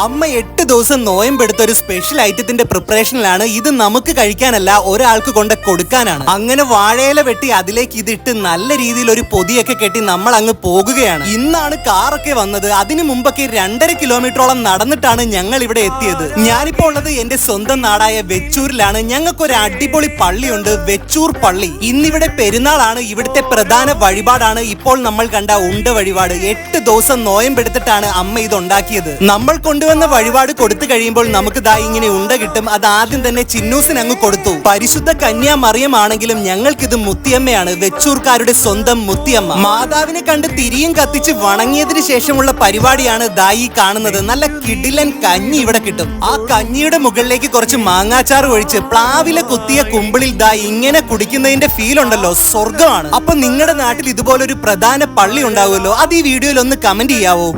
അമ്മ എട്ട് ദിവസം നോയമ്പെടുത്ത ഒരു സ്പെഷ്യൽ ഐറ്റത്തിന്റെ പ്രിപ്പറേഷനിലാണ് ഇത് നമുക്ക് കഴിക്കാനല്ല ഒരാൾക്ക് കൊണ്ട് കൊടുക്കാനാണ്. അങ്ങനെ വാഴയില വെട്ടി അതിലേക്ക് ഇതിട്ട് നല്ല രീതിയിൽ ഒരു പൊതിയൊക്കെ കെട്ടി നമ്മൾ അങ്ങ് പോകുകയാണ്. ഇന്നാണ് കാറൊക്കെ വന്നത്. അതിനു മുമ്പൊക്കെ രണ്ടര കിലോമീറ്ററോളം നടന്നിട്ടാണ് ഞങ്ങൾ ഇവിടെ എത്തിയത്. ഞാനിപ്പോ ഉള്ളത് എന്റെ സ്വന്തം നാടായ വെച്ചൂരിലാണ്. ഞങ്ങൾക്ക് ഒരു അടിപൊളി പള്ളിയുണ്ട് വെച്ചൂർ പള്ളി. ഇന്നിവിടെ പെരുന്നാളാണ്. ഇവിടുത്തെ പ്രധാന വഴിപാടാണ് ഇപ്പോൾ നമ്മൾ കണ്ട ഉണ്ട വഴിപാട്. എട്ട് ദിവസം നോയമ്പെടുത്തിട്ടാണ് അമ്മ ഇത് ഉണ്ടാക്കിയത് നമ്മൾ കൊണ്ടുവന്ന വഴിപാട് കൊടുത്തു കഴിയുമ്പോൾ നമുക്ക് ദാ ഇങ്ങനെ ഉണ്ട കിട്ടും. അത് ആദ്യം തന്നെ ചിന്നൂസിന് അങ്ങ് കൊടുത്തു. പരിശുദ്ധ കന്യാ മറിയമാണെങ്കിലും ഞങ്ങൾക്കിത് മുത്തിയമ്മയാണ്. വെച്ചൂർക്കാരുടെ സ്വന്തം മുത്തിയമ്മ. മാതാവിനെ കണ്ട് തിരിയും കത്തിച്ച് വണങ്ങിയതിന് ശേഷമുള്ള പരിപാടിയാണ് ദാ ഈ കാണുന്നത്. നല്ല കിടിലൻ കഞ്ഞി ഇവിടെ കിട്ടും. ആ കഞ്ഞിയുടെ മുകളിലേക്ക് കുറച്ച് മാങ്ങാച്ചാർ ഒഴിച്ച് പ്ലാവിലെ കുത്തിയ കുമ്പിളിൽ ദാ ഇങ്ങനെ കുടിക്കുന്നതിന്റെ ഫീൽ ഉണ്ടല്ലോ. സ്വർഗമാണ് അപ്പൊ നിങ്ങളുടെ നാട്ടിൽ ഇതുപോലൊരു പ്രധാന പള്ളി ഉണ്ടാവുമല്ലോ? അത് ഈ വീഡിയോയിൽ ഒന്ന് കമന്റ് ചെയ്യാവോ?